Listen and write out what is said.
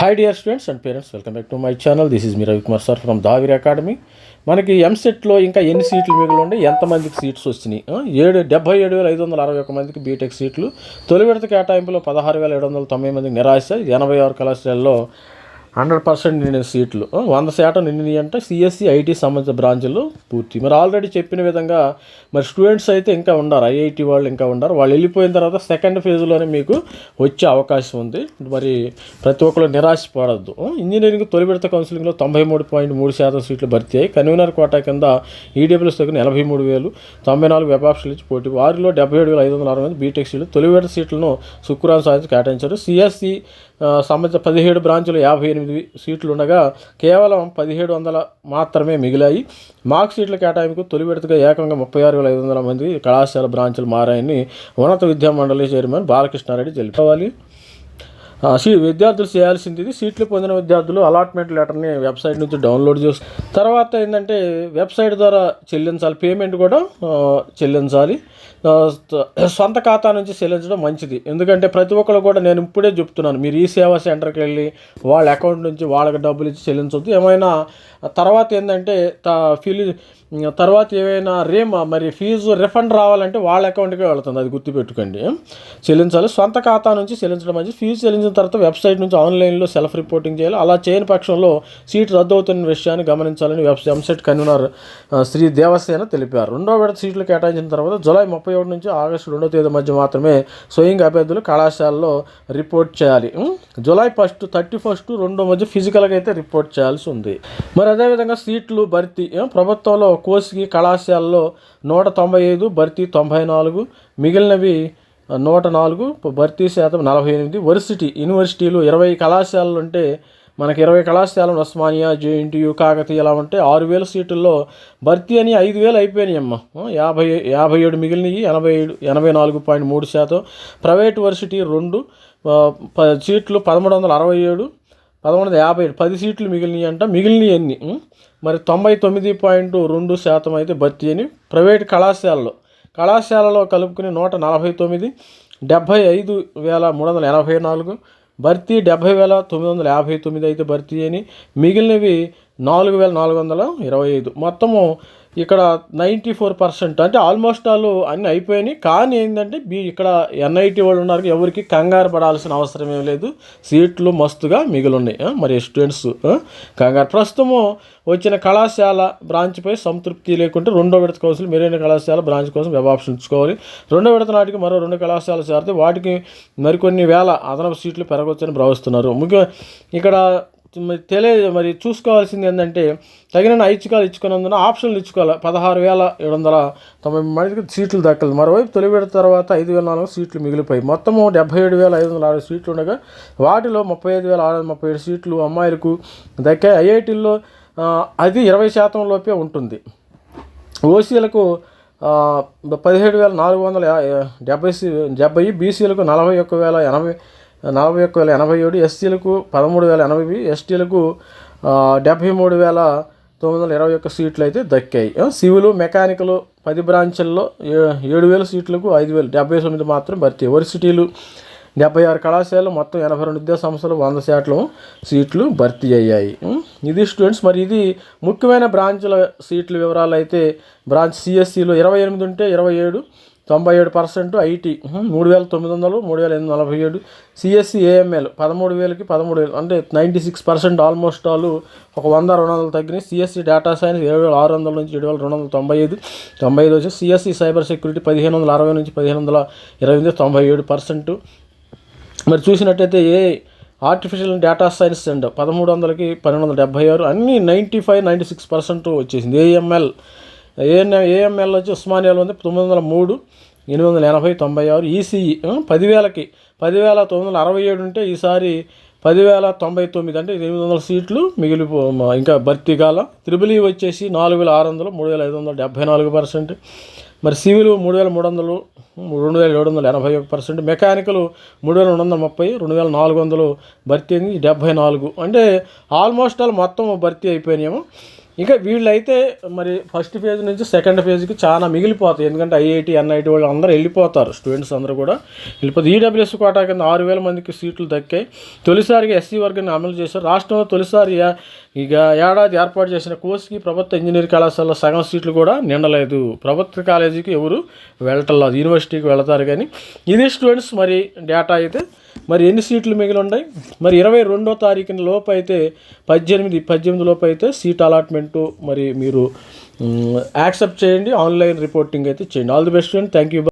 Hi dear students and parents welcome back to my channel this is me Ravikumar sir from Daviri academy మనకి ఎంసెట్లో ఇంకా ఎన్ని సీట్లు మిగిలి ఉండే ఎంతమందికి సీట్స్ వచ్చినాయి? ఏడు డెబ్బై ఏడు వేల ఐదు వందల అరవై ఒక మందికి బీటెక్ సీట్లు తొలి విడత కేటాయింపులో పదహారు వేల ఏడు వందల తొంభై మందికి నిరాశ. ఎనభై ఆరు కళాశాలలో హండ్రెడ్ పర్సెంట్ నిండిన సీట్లు. వంద శాతం నిండినవి అంటే సిఎస్సి ఐటీ సంబంధించిన బ్రాంచ్లు పూర్తి. మరి ఆల్రెడీ చెప్పిన విధంగా మరి స్టూడెంట్స్ అయితే ఇంకా ఉండారు. ఐఐటి వాళ్ళు ఇంకా ఉండారు. వాళ్ళు వెళ్ళిపోయిన తర్వాత సెకండ్ ఫేజ్లోనే మీకు వచ్చే అవకాశం ఉంది. మరి ప్రతి ఒక్కరు నిరాశపడద్దు ఇంజనీరింగ్ తొలి విడత కౌన్సిలింగ్లో తొంభై మూడు పాయింట్ మూడు శాతం సీట్లు భర్తీ అయ్యాయి. కన్వీనర్ కోటా కింద ఈడబ్ల్యూఎస్ దగ్గర ఎనభై మూడు వేలు తొంభై నాలుగు వెబ్ ఆప్షన్లు ఇచ్చి పోటీ. వారిలో డెబ్బై ఏడు వేల ఐదు వందల అరవై మంది బీటెక్ సీట్లు తొలి విడత సీట్లను శుక్రవారం సాయంత్రం కేటాయించారు. సిఎస్సి సంబంధించిన పదిహేడు బ్రాంచులు యాభై ఎనిమిది సీట్లు ఉండగా కేవలం పదిహేడు వందల మాత్రమే మిగిలాయి. మార్క్ సీట్ల కేటాయింపుకు తొలి విడతగా ఏకంగా ముప్పై ఆరు వేల ఐదు వందల మంది కళాశాల బ్రాంచులు మారాయని ఉన్నత విద్యా మండలి చైర్మన్ బాలకృష్ణారెడ్డి తెలిపాలి సీ విద్యార్థులు చేయాల్సింది ఇది సీట్లు పొందిన విద్యార్థులు అలాట్మెంట్ లెటర్ని వెబ్సైట్ నుంచి డౌన్లోడ్ చేసు తర్వాత ఏంటంటే వెబ్సైట్ ద్వారా చెల్లించాలి పేమెంట్ కూడా చెల్లించాలి. సొంత ఖాతా నుంచి చెల్లించడం మంచిది. ఎందుకంటే ప్రతి ఒక్కరు కూడా నేను ఇప్పుడే చెప్తున్నాను మీరు ఈ సేవా సెంటర్కి వెళ్ళి వాళ్ళ అకౌంట్ నుంచి వాళ్ళకి డబ్బులు ఇచ్చి చెల్లించవద్దు ఏమైనా తర్వాత ఏంటంటే త తర్వాత ఏమైనా రేమ్ మరి ఫీజు రిఫండ్ రావాలంటే వాళ్ళ అకౌంట్కే వెళుతుంది అది గుర్తుపెట్టుకోండి. చెల్లించాలి సొంత ఖాతా నుంచి చెల్లించడం మంచి ఫీజు చెల్లించిన తర్వాత వెబ్సైట్ నుంచి ఆన్లైన్లో సెల్ఫ్ రిపోర్టింగ్ చేయాలి. అలా చేయని పక్షంలో సీట్ రద్దు అవుతున్న విషయాన్ని గమనించాలని web website convener Shri Devasena తెలిపారు. రెండో విడత సీట్లు కేటాయించిన తర్వాత జూలై ముప్పై ముప్పై ఒకటి నుంచి ఆగస్టు రెండో తేదీ మధ్య మాత్రమే స్వయంగా అభ్యర్థులు కళాశాలలో రిపోర్ట్ చేయాలి. జూలై ఫస్ట్ థర్టీ ఫస్ట్ రెండో మధ్య ఫిజికల్గా అయితే రిపోర్ట్ చేయాల్సి ఉంది. మరి అదేవిధంగా సీట్లు భర్తీ ప్రభుత్వంలో కోసికి కళాశాలలో నూట తొంభై ఐదు భర్తీ తొంభై నాలుగు మిగిలినవి నూట నాలుగు భర్తీ శాతం నలభై ఎనిమిది వర్సిటీ యూనివర్సిటీలు ఇరవై కళాశాలలు ఉంటే మనకి ఇరవై కళాశాలలు ఉస్మానియా జేఎన్టీయూ కాకతీయ ఇలా ఉంటే ఆరు వేల సీటుల్లో భర్తీ అని ఐదు వేలు అయిపోయినాయి అమ్మ. యాభై యాభై ఏడు మిగిలినవి ఎనభై ఏడు ఎనభై నాలుగు పాయింట్ మూడు శాతం. ప్రైవేట్ వర్సిటీ రెండు సీట్లు పదమూడు వందల అరవై ఏడు పదమూడు వందల యాభై ఏడు. పది సీట్లు మిగిలినవి అంట మిగిలినవి ఎన్ని? మరి తొంభై తొమ్మిది పాయింట్ రెండు శాతం అయితే భర్తీ అని ప్రైవేట్ కళాశాలలో కళాశాలలో కలుపుకుని నూట నలభై తొమ్మిది డెబ్భై ఐదు వేల మూడు వందల ఎనభై నాలుగు భర్తీ డెబ్భై వేల తొమ్మిది వందల యాభై తొమ్మిది అయితే భర్తీ అని మిగిలినవి నాలుగు వేల నాలుగు వందల ఇరవై ఐదు. మొత్తము ఇక్కడ నైంటీ ఫోర్ పర్సెంట్. అంటే ఆల్మోస్ట్ ఆల్ అన్నీ అయిపోయినాయి. కానీ ఏంటంటే బీ ఇక్కడ ఎన్ఐటి వాళ్ళు ఉన్నారు. ఎవరికి కంగారు పడాల్సిన అవసరం ఏం లేదు. సీట్లు మస్తుగా మిగిలిన్నాయి. మరి స్టూడెంట్స్ కంగారు. ప్రస్తుతము వచ్చిన కళాశాల బ్రాంచ్పై సంతృప్తి లేకుంటే రెండో విడత కౌన్సిల్ మెరైన కళాశాల బ్రాంచ్ కోసం వెబ్ ఆప్షన్ ఇచ్చుకోవాలి రెండో విడత నాటికి మరో రెండు కళాశాలలు చేరితే వాటికి మరికొన్ని వేల అదనపు సీట్లు పెరగవచ్చని భావిస్తున్నారు. ముఖ్య ఇక్కడ మరి తెలియ మరి చూసుకోవాల్సింది ఏంటంటే తగిన ఐచ్ఛికాలు ఇచ్చుకున్నందున ఆప్షన్లు ఇచ్చుకోవాలి. పదహారు వేల ఏడు వందల తొంభై మందికి సీట్లు దక్కలేదు. మరోవైపు తొలి విడత తర్వాత ఐదు వేల నాలుగు సీట్లు మిగిలిపోయి మొత్తము డెబ్బై ఏడు వేల ఐదు వందల ఆరు సీట్లు ఉండగా వాటిలో ముప్పై ఐదు వేల ఆరు వందల ముప్పై ఏడు సీట్లు అమ్మాయిలకు దక్కాయి. ఐఐటీల్లో అది ఇరవై శాతం లోపే ఉంటుంది. ఓసీలకు పదిహేడు వేల నాలుగు వందల డెబ్బై డెబ్బై బీసీలకు నలభై ఒక్క వేల ఎనభై నలభై ఒక్క వేల ఎనభై ఏడు ఎస్సీలకు పదమూడు వేల ఎనభై ఎస్టీలకు డెబ్భై మూడు వేల తొమ్మిది వందల ఇరవై ఒక్క సీట్లు అయితే దక్కాయి. సివిలు సివిల్ మెకానికల్ పది బ్రాంచుల్లో ఏ- ఏడు వేల సీట్లకు ఐదు వేలు డెబ్బై తొమ్మిది మాత్రం భర్తీ. యూనివర్సిటీలు డెబ్బై ఆరు కళాశాలలు మొత్తం ఎనభై రెండు విద్యా సంస్థలు వంద శాతం సీట్లు భర్తీ అయ్యాయి. ఇది స్టూడెంట్స్ మరి ఇది ముఖ్యమైన బ్రాంచ్ల సీట్ల వివరాలు అయితే బ్రాంచ్ సిఎస్సిలో ఇరవై ఎనిమిది ఉంటే ఇరవై ఏడు తొంభై ఏడు పర్సెంట్ ఐటీ మూడు వేల తొమ్మిది వందలు మూడు వేల ఎనిమిది నలభై ఏడు. సిఎస్సి ఏఎంఎల్ పదమూడు వేలకి పదమూడు వేలు. అంటే ninety six percent almost all ఒక వంద రెండు వందలు తగ్గినాయి. సిఎస్సి డేటా సైన్స్ ఏడు వేల ఆరు వందల నుంచి ఏడు వేల రెండు వందల తొంభై ఐదు. తొంభై ఐదు వచ్చి సిఎస్సి సైబర్ సెక్యూరిటీ పదిహేను వందల అరవై నుంచి పదిహేను వందల ఇరవై ఎనిమిది తొంభై ఏడు పర్సెంట్. మరి చూసినట్టయితే A artificial data science and పదమూడు వందలకి పన్నెండు వందల డెబ్బై ఆరు. అన్నీ ninety five ninety six percent వచ్చేసింది. ఏఎంఎల్ ఏఎన్ ఏఎంఎల్ వచ్చి ఉస్మానియాలో ఉంది తొమ్మిది వందల మూడు ఎనిమిది వందల ఎనభై తొంభై ఆరు ఈసీఈ పదివేలకి పదివేల తొమ్మిది వందల అరవై ఏడు ఉంటే ఈసారి పదివేల తొంభై తొమ్మిది అంటే ఎనిమిది వందల సీట్లు మిగిలిపో ఇంకా భర్తీ కాల. త్రిబుల్ ఈ వచ్చేసి నాలుగు వేల ఆరు వందలు మూడు వేల ఐదు వందల డెబ్బై నాలుగు పర్సెంట్. మరి సివిల్ మూడు వేల మూడు వందలు రెండు వేల ఏడు వందల ఎనభై ఒక పర్సెంట్. మెకానికల్ మూడు వేల రెండు వందల ముప్పై రెండు వేల నాలుగు వందలు భర్తీ అయింది డెబ్బై నాలుగు. అంటే ఆల్మోస్ట్ ఆల్ మొత్తం భర్తీ అయిపోయినాయేమో. ఇంకా వీళ్ళైతే మరి ఫస్ట్ ఫేజ్ నుంచి సెకండ్ ఫేజ్కి చాలా మిగిలిపోతాయి. ఎందుకంటే ఐఐటి ఎన్ఐటి వాళ్ళు అందరూ వెళ్ళిపోతారు. స్టూడెంట్స్ అందరూ కూడా వెళ్ళిపోతే ఈడబ్ల్యూఎస్ కోటా కింద ఆరు వేల మందికి సీట్లు దక్కాయి. తొలిసారిగా ఎస్సీ వర్గాన్ని అమలు చేశారు. రాష్ట్రంలో తొలిసారి ఇక ఏడాది ఏర్పాటు చేసిన కోర్సుకి ప్రభుత్వ ఇంజనీర్ కళాశాలలో సగం సీట్లు కూడా నిండలేదు. ప్రభుత్వ కాలేజీకి ఎవరు వెళ్ళటం యూనివర్సిటీకి వెళతారు కానీ ఇది స్టూడెంట్స్ మరి డేటా అయితే మరి ఎన్ని సీట్లు మిగిలి ఉన్నాయి? మరి ఇరవై రెండో తారీఖున లోపు అయితే పద్దెనిమిది పద్దెనిమిది లోపు అయితే సీట్ అలాట్మెంటు మరి మీరు యాక్సెప్ట్ చేయండి ఆన్లైన్ రిపోర్టింగ్ అయితే చేయండి. All the best and thank you